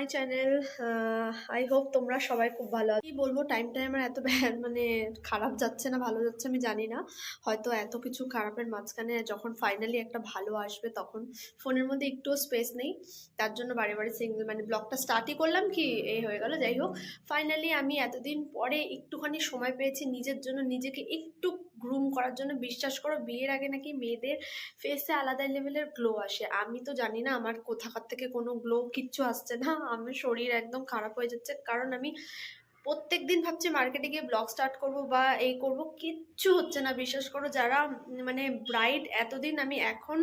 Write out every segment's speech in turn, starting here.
My channel I hope তোমরা সবাই খুব ভালো কি বলব টাইমটা আমার এত মানে খারাপ যাচ্ছে না, ভালো যাচ্ছে আমি জানি না। হয়তো এত কিছু খারাপের মাঝখানে যখন ফাইনালি একটা ভালো আসবে, তখন ফোনের মধ্যে একটুও স্পেস নেই। তার জন্য বারে বারে সিঙ্গেল মানে ব্লগটা স্টার্টই করলাম কি, এই হয়ে গেল, যাই হোক। ফাইনালি আমি এতদিন পরে একটুখানি সময় পেয়েছি নিজের জন্য, নিজেকে একটু গ্রুম করার জন্য বিশ্বাস করো, বিয়ের আগে নাকি মেয়েদের ফেসে আলাদা লেভেলের গ্লো আসে। আমি তো জানি না আমার কোথাকার থেকে কোনো গ্লো কিচ্ছু আসছে না, আমার শরীর একদম খারাপ হয়ে যাচ্ছে। কারণ আমি প্রত্যেক দিন ভাবছি মার্কেটে গিয়ে ব্লগ স্টার্ট করব বা এই করব, কিচ্ছু হচ্ছে না। বিশ্বাস করো, যারা মানে ব্রাইট এতদিন আমি এখন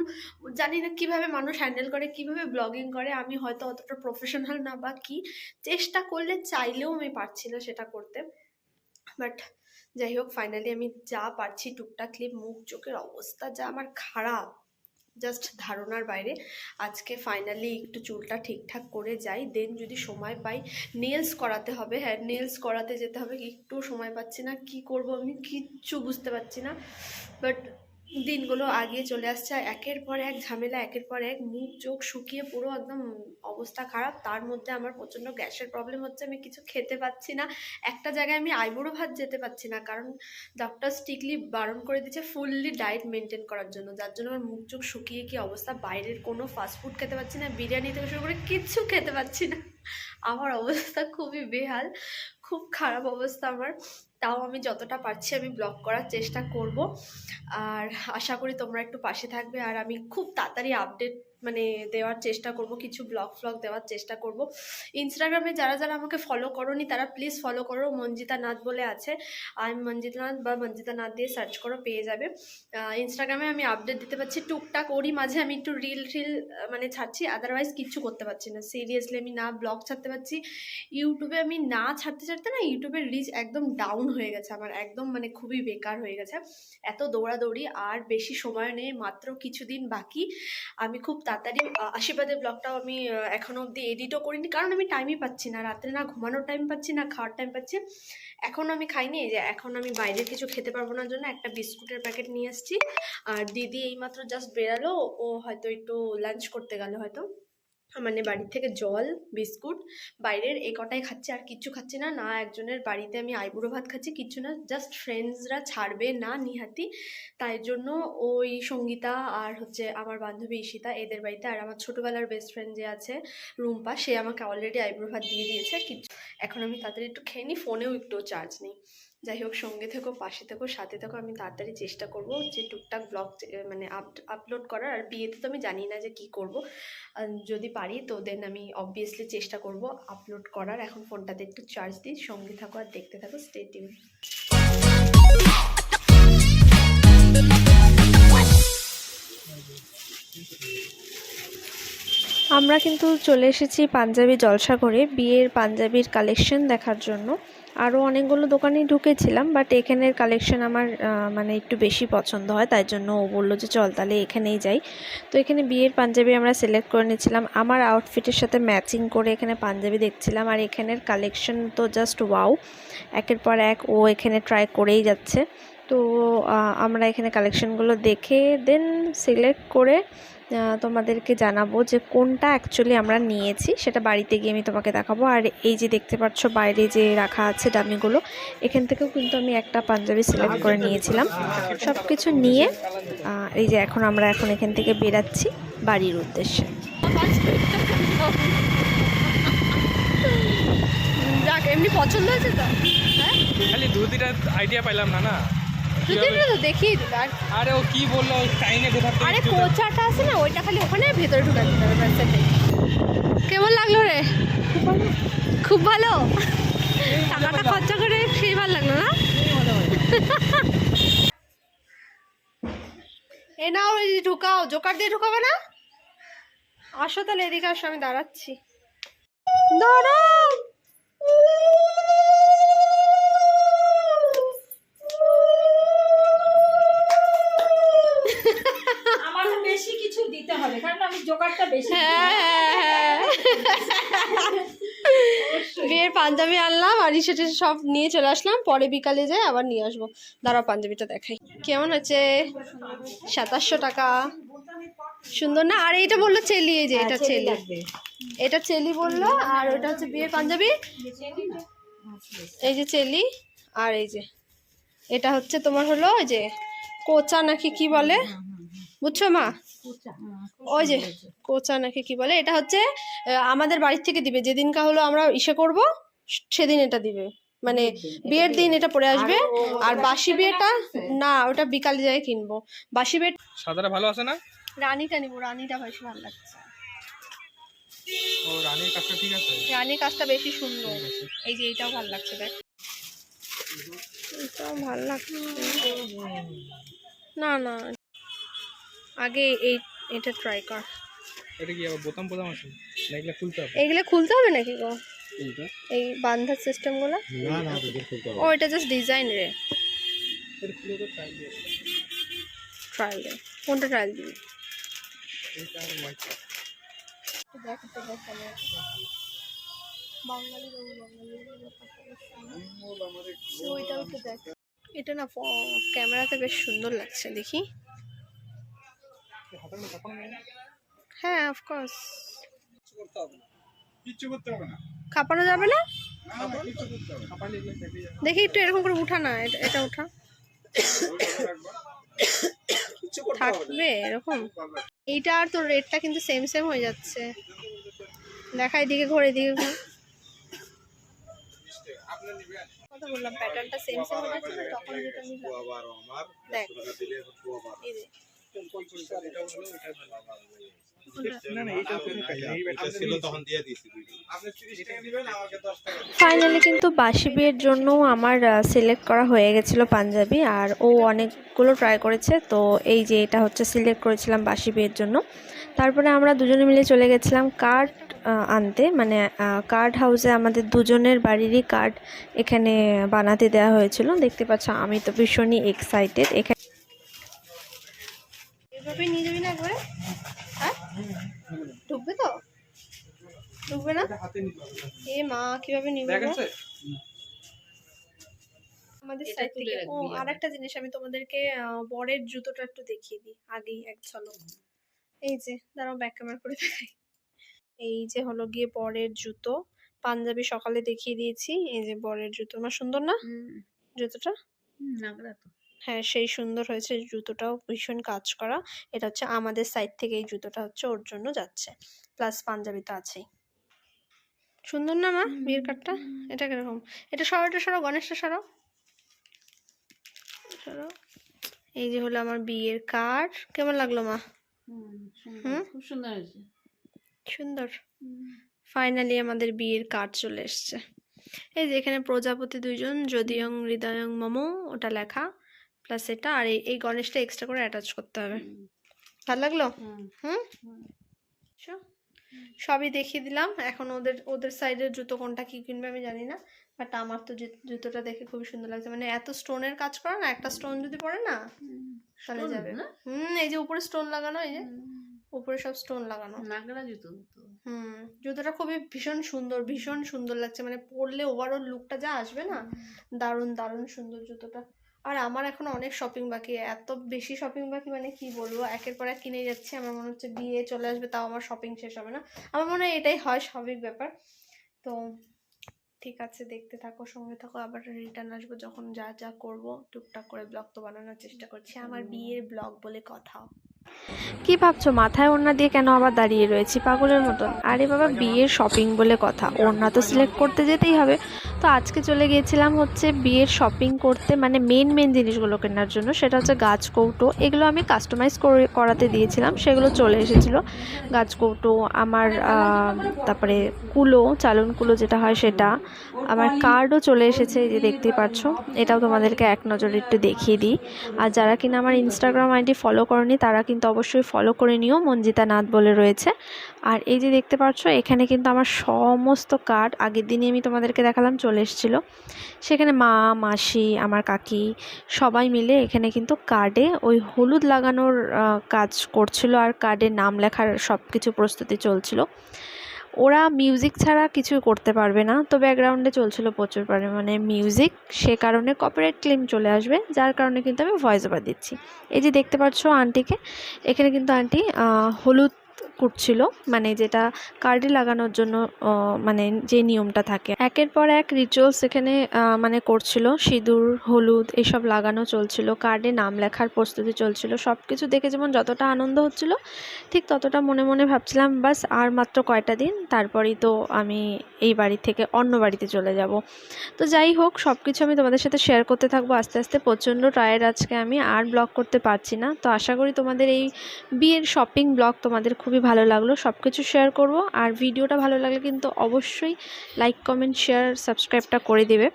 জানি না কীভাবে মানুষ হ্যান্ডেল করে, কীভাবে ব্লগিং করে, আমি হয়তো অতটা প্রফেশনাল না বা কি। চেষ্টা করলে চাইলেও আমি পারছি না সেটা করতে। বাট যাই হোক ফাইনালি আমি যা পারছি, টুকটাক ক্লিপ মুখ, চোখের অবস্থা যা আমার খারাপ জাস্ট ধারণার বাইরে। আজকে ফাইনালি একটু চুলটা ঠিকঠাক করে যাই দেন যদি সময় পাই নেলস করাতে হবে। হ্যাঁ নেলস করাতে যেতে হবে, একটু সময় পাচ্ছি না, কি করব আমি কিচ্ছু বুঝতে পারছি না। বাট দিনগুলো আগিয়ে চলে আসছে একের পর এক ঝামেলা, একের পর এক মুখ, চোখ শুকিয়ে পুরো একদম অবস্থা খারাপ। তার মধ্যে আমার প্রচণ্ড গ্যাসের প্রবলেম হচ্ছে, আমি কিছু খেতে পাচ্ছি না। একটা জায়গায় আমি আইবুড়ো ভাত যেতে পারছি না, কারণ ডক্টর স্ট্রিকলি বারণ করে দিচ্ছে ফুললি ডায়েট মেনটেন করার জন্য। যার জন্য আমার মুখ, চোখ শুকিয়ে কি অবস্থা? বাইরের কোনো ফাস্টফুড খেতে পাচ্ছি না, বিরিয়ানি থেকে শুরু করে কিচ্ছু খেতে পাচ্ছি না। আমার অবস্থা খুবই বেহাল। খুব খারাপ অবস্থা আমার। তাও আমি যতটা পারছি আমি ব্লগ করার চেষ্টা করব। আর আশা করি তোমরা একটু পাশে থাকবে। আর আমি খুব তাড়াতাড়ি আপডেট মানে দেওয়ার চেষ্টা করব, কিছু ব্লগ ফ্লগ দেওয়ার চেষ্টা করব। ইনস্টাগ্রামে যারা যারা আমাকে ফলো করোনি, তারা প্লিজ ফলো করো, মঞ্জিতা নাথ বলে আছে। আমি মঞ্জিতা নাথ বা মঞ্জিতা নাথ দিয়ে সার্চ করো, পেয়ে যাবে। ইনস্টাগ্রামে আমি আপডেট দিতে পারছি, টুকটাক ওরই মাঝে আমি একটু রিল রিল মানে ছাড়ছি আদারওয়াইজ কিচ্ছু করতে পারছি না। সিরিয়াসলি আমি না ব্লগ ছাড়তে পারছি। ইউটিউবে আমি না ছাড়তে ছাড়তে না ইউটিউবের রিচ একদম ডাউন হয়ে গেছে, আমার একদম মানে খুবই বেকার হয়ে গেছে। এত দৌড়াদৌড়ি, আর বেশি সময় নেই, মাত্র কিছুদিন বাকি। আমি খুব তাড়াতাড়ি আশীর্বাদের ব্লগটাও আমি এখনও এখনও অবধি এডিটও করিনি। কারণ আমি টাইমই পাচ্ছি না। রাত্রে না ঘুমানোর টাইম পাচ্ছি না, খাওয়ার টাইম পাচ্ছি। এখনও আমি খাইনি যে এখন আমি বাইরে কিছু খেতে পারব না জন্য একটা বিস্কুটের প্যাকেট নিয়ে আসছি। আর দিদি এইমাত্র জাস্ট বেরালো, ও হয়তো একটু লাঞ্চ করতে গেল হয়তো। মানে বাড়ির থেকে জল, বিস্কুট, বাইরের এই কটাই খাচ্ছি আর কিচ্ছু খাচ্ছি না না একজনের বাড়িতে আমি আইবুড়ো ভাত খাচ্ছি, কিচ্ছু না জাস্ট ফ্রেন্ডসরা ছাড়বে না নিহাতি। তাই জন্য ওই সঙ্গীতা আর হচ্ছে আমার বান্ধবী ঈশিতা, এদের বাড়িতে আর আমার ছোটোবেলার বেস্ট ফ্রেন্ড যে আছে, রুম্পা, সে আমাকে অলরেডি আইবুড়ো ভাত দিয়ে দিয়েছে কিন্তু এখন আমি তাড়াতাড়ি একটু খেয়ে নিই ফোনেও একটু চার্জ নেই। যাই হোক, সঙ্গে থেকো, পাশে থেকো, সাথে থেকো, আমি তাড়াতাড়ি চেষ্টা করব যে টুকটাক ব্লগ মানে আপলোড করার। আর বিয়েতে তো আমি জানি না যে কি করব। যদি পারি তো দেন আমি অবভিয়াসলি চেষ্টা করব আপলোড করার। এখন ফোনটাতে একটু চার্জ দিই, সঙ্গে থাকো আর দেখতে থাকো স্টে আমরা কিন্তু চলে এসেছি পাঞ্জাবি জলসা করে বিয়ের পাঞ্জাবির কালেকশন দেখার জন্য। আরও অনেকগুলো দোকানেই ঢুকেছিলাম বাট এখানের কালেকশন আমার মানে একটু বেশি পছন্দ হয়, তাই জন্য ও বলল যে চল তাহলে এখানেই যাই। তো এখানে বিয়ের পাঞ্জাবি আমরা সিলেক্ট করে নিয়েছিলাম। আমার আউটফিটের সাথে ম্যাচিং করে এখানে পাঞ্জাবি দেখছিলাম, আর এখানের কালেকশন তো জাস্ট ওয়াও একের পর এক ও এখানে ট্রাই করেই যাচ্ছে। তো আমরা এখানে কালেকশনগুলো দেখে দেন সিলেক্ট করে তোমাদেরকে জানাব যে কোনটা অ্যাকচুয়ালি আমরা নিয়েছি সেটা বাড়িতে গিয়ে আমি তোমাকে দেখাবো। আর এই যে দেখতে পাচ্ছ বাইরে যে রাখা আছে ডামিগুলো এখান থেকেও কিন্তু আমি একটা পাঞ্জাবি সিলেক্ট করে নিয়েছিলাম। সব কিছু নিয়ে এই যে এখন আমরা এখন এখান থেকে বেরাচ্ছি বাড়ির উদ্দেশ্যে। যাক এমনি পছন্দ হয়েছে তো? হ্যাঁ? খালি দু তিনটা আইডিয়া পাইলাম না না? যদি তো দেখিয়ে দিল আর আরে ও কি বলল? চাইনে কোথা থেকে আরে চলে- কোচাটা আছে না ওইটা খালি ওখানে ভেতরে ঢুকা দিতে হবে। কেমন লাগল রে? খুব ভালো। টাকাটা খরচা করে সেই ভালো লাগল না? এ নাও ঢুকাও। জোকার দিয়ে ঢুকাবে না? আসো তাহলে এদিকে আসো আমি দাঁড়াচ্ছি। দাঁড়াও পাঞ্জাবি আনলাম আর সেটা সব নিয়ে চলে আসলাম। পরে বিকালে যাই আবার নিয়ে আসব। দাঁড়াও পাঞ্জাবিটা দেখাই। কেমন হচ্ছে? সাতাশশো টাকা। সুন্দর না? আর এইটা বলল চেলি এই যে এটা চেলি এটা চেলি বলল আর ওটা হচ্ছে বিয়ে পাঞ্জাবি। এই যে চেলি আর এই যে এটা হচ্ছে তোমার হলো ওই যে কোচা নাকি কি বলে? বুঝছ মা? ওই যে কোচা নাকি কি বলে? এটা হচ্ছে আমাদের বাড়ির থেকে দিবে। যেদিনকা হলো আমরা ইসে করব সেদিন এটা দিবে। মানে বিয়ের দিন এটা পরে আসবে আর বাসি বিয়েটা না ওটা বিকালে যাই কিনবো। বাসি বিয়ে সাদাটা ভালো আছে না? রানীটা নিবো রানীটা বেশি ভালো লাগছে। ও রানীর কাজটা ঠিক আছে? রানীর কাজটা বেশি সুন্দর। এই যে এইটাও ভালো লাগছে দেখ। এটাও ভালো লাগছে। না না। আগে এই এটা ট্রাই কর। এটা কি আবার বোতাম বোতাম আছে? না এগুলো খুলতে হবে। এইগুলো খুলতে হবে নাকি গো? এই বান্ধার সিস্টেমগুলো ও এটা জাস্ট ডিজাইন রে। ট্রায়াল দে কোনটা ট্রায়াল দিবি? এটা না ক্যামেরাতে বেশ সুন্দর লাগছে দেখি। হাতের মধ্যে কাপড় নেই? কিচ্ছু করতে হবে না। কাঁপানো যাবে না? দেখি একটু এরকম করে উঠা না এটা এটা উঠা। থাকবে এরকম? এইটা আর তোর রেটটা কিন্তু সেম সেম হয়ে যাচ্ছে। দেখা এদিকে ঘোর এদিকে ঘোর। কথা বললাম প্যাটার্নটা সেম সেম হয়ে যাচ্ছে তখন যেটা দেখ। এই যে না না এইটা ওখানে কাটে এই ব্যাটার ছিল তখন দিয়ে দিয়েছি আপনি 30 টাকা নেবেন আমাকে 10 টাকা ফাইনালি কিন্তু বাসি বিয়ের জন্য আমার সিলেক্ট করা হয়ে গেছিল পাঞ্জাবি আর ও অনেকগুলো ট্রাই করেছে তো এই যে এটা হচ্ছে সিলেক্ট করেছিলাম বাসি বিয়ের জন্য। তারপরে আমরা দুজনে মিলে চলে গেছিলাম কার্ড আনতে মানে কার্ড হাউসে আমাদের দুজনের বাড়িরই কার্ড এখানে বানাতে দেওয়া হয়েছিল। দেখতে পাচ্ছ আমি তো ভীষণই এক্সাইটেড এখানে এভাবে নিয়ে যাবি না একবারে হ্যাঁ ঢুকবে তো? ঢুকবে না? এ মা কীভাবে নিবে? আমাদের সাইড থেকে। ও আর একটা জিনিস আমি তোমাদেরকে বরের জুতোটা একটু দেখিয়ে দিই আগেই এক ঝলক। এই যে দাঁড়াও ব্যাক ক্যামেরা করে দেখাই। এই যে হলো গিয়ে বরের জুতো। পাঞ্জাবি সকালে দেখিয়ে দিয়েছি। এই যে বরের জুতো। আমার সুন্দর না? জুতোটা? হ্যাঁ সেই সুন্দর হয়েছে জুতোটাও ভীষণ কাজ করা। এটা হচ্ছে আমাদের সাইড থেকে এই জুতোটা হচ্ছে ওর জন্য যাচ্ছে। প্লাস পাঞ্জাবি তো আছেই। সুন্দর না মা? বিয়ের কার্ডটা এটা কীরকম? এটা সরাও এটা সরাও গণেশটা সরো। সরাও এই যে হলো আমার বিয়ের কার্ড কেমন লাগল মা? হুম? খুব সুন্দর হয়েছে। সুন্দর। ফাইনালি আমাদের বিয়ের কার্ড চলে এসছে। এই যে এখানে প্রজাপতি দুইজন যদিয়ং হৃদয়ং মম ওটা লেখা। প্লাস এটা আর এই- গণেশটা এক্সট্রা করে অ্যাটাচ করতে হবে। ভালো লাগল? হুম। আচ্ছা। সবই দেখিয়ে দিলাম। এখন ওদের ওদের সাইডের জুতো কোনটা কি কিনবে আমি জানি না বাট আমার তো জুতোটা দেখে খুবই সুন্দর লাগছে। মানে এত স্টোনের কাজ করা না একটা স্টোন যদি পড়ে না তাহলে যাবে। হুম এই যে উপরে স্টোন লাগানো এই যে উপরে সব স্টোন লাগানো। নাগরা জুতো তো হুম জুতোটা খুবই ভীষণ সুন্দর ভীষণ সুন্দর লাগছে। মানে পরলে ওভারঅল লুকটা যা আসবে না দারুণ দারুণ সুন্দর জুতোটা। আর আমার এখন অনেক শপিং বাকি। এত বেশি শপিং বাকি মানে কি বলব? একের পর এক কিনে যাচ্ছে, আমার মনে হচ্ছে বিয়ে চলে আসবে, তাও আমার শপিং শেষ হবে না। আমার মনে হয় এটাই হয় স্বাভাবিক ব্যাপার। তো ঠিক আছে, দেখতে থাকো, সঙ্গে থাকো, আবার রিটার্ন আসব যখন যা যা করব। টুকটাক করে ব্লগ তো বানানোর চেষ্টা করছি। আমার বিয়ের ব্লগ বলে কথা। কি ভাবছ, মাথায় ওড়না দিয়ে কেন আবার দাঁড়িয়ে রয়েছি পাগলের মতন? আরে বাবা, বিয়ের শপিং বলে কথা। ওড়না তো সিলেক্ট করতে যেতেই হবে। তো আজকে চলে গিয়েছিলাম হচ্ছে বিয়ের শপিং করতে মানে মেন মেন জিনিসগুলো কেনার জন্য। সেটা হচ্ছে গাছ কৌটো। এগুলো আমি কাস্টমাইজ করে, করাতে দিয়েছিলাম। সেগুলো চলে এসেছিল। গাছ কৌটো, আমার তারপরে কুলো, চালন কুলো যেটা হয় সেটা। আমার কার্ডও চলে এসেছে যে দেখতেই পাচ্ছ। এটাও তোমাদেরকে এক নজরে একটু দেখিয়ে দিই। আর যারা কিনা আমার ইনস্টাগ্রাম আইডি ফলো করনি, তারা কিন্তু অবশ্যই ফলো করে নিও, মঞ্জিতা নাথ বলে রয়েছে। আর এই যে দেখতে পাচ্ছ, এখানে কিন্তু আমার সমস্ত কার্ড আগের দিনই আমি তোমাদেরকে দেখালাম, চলে এসেছিল। সেখানে মা, মাসি, আমার কাকি সবাই মিলে এখানে কিন্তু কার্ডে ওই হলুদ লাগানোর কাজ করছিল আর কার্ডে নাম লেখার সব কিছু প্রস্তুতি চলছিল। ওরা মিউজিক ছাড়া কিছু করতে পারবে না। তো ব্যাকগ্রাউন্ডে চলছিল প্রচুর পরিমাণে। মিউজিক সে কারণে কপিরাইট ক্লেম চলে আসবে। যার কারণে কিন্তু আমি ভয়েস ওভার দিচ্ছি। এই যে দেখতে পাচ্ছ আন্টিকে এখানে কিন্তু আন্টি হলুদ কুটছিল মানে যেটা কার্ডে লাগানোর জন্য মানে যে নিয়মটা থাকে। একের পর এক রিচুয়ালস এখানে মানে করছিল। সিঁদুর, হলুদ এসব লাগানো চলছিল। কার্ডে নাম লেখার প্রস্তুতি চলছিল। সব কিছু দেখে যেমন যতটা আনন্দ হচ্ছিল, ঠিক ততটা মনে মনে ভাবছিলাম, বাস, আর মাত্র কয়টা দিন? তারপরেই তো আমি এই বাড়ি থেকে অন্য বাড়িতে চলে যাব। তো যাই হোক সব কিছু আমি তোমাদের সাথে শেয়ার করতে থাকব। আস্তে আস্তে প্রচণ্ড টায়ার্ড আজকে আমি, আর ব্লগ করতে পারছি না। তো আশা করি তোমাদের এই বিয়ের শপিং ব্লগ তোমাদের খুবই ভালো লাগল সব কিছু শেয়ার করব। আর ভিডিওটা ভালো লাগলে কিন্তু অবশ্যই লাইক কমেন্ট শেয়ার সাবস্ক্রাইবটা করে দেবে।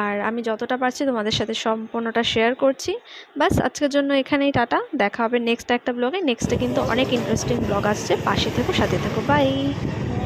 আর আমি যতটা পারছি তোমাদের সাথে সম্পূর্ণটা শেয়ার করছি। বাস আজকের জন্য এখানেই টাটা। দেখা হবে নেক্সট একটা ব্লগে নেক্সটে কিন্তু অনেক ইন্টারেস্টিং ব্লগ আসছে। পাশে থেকো, সাথে থেকো। বাই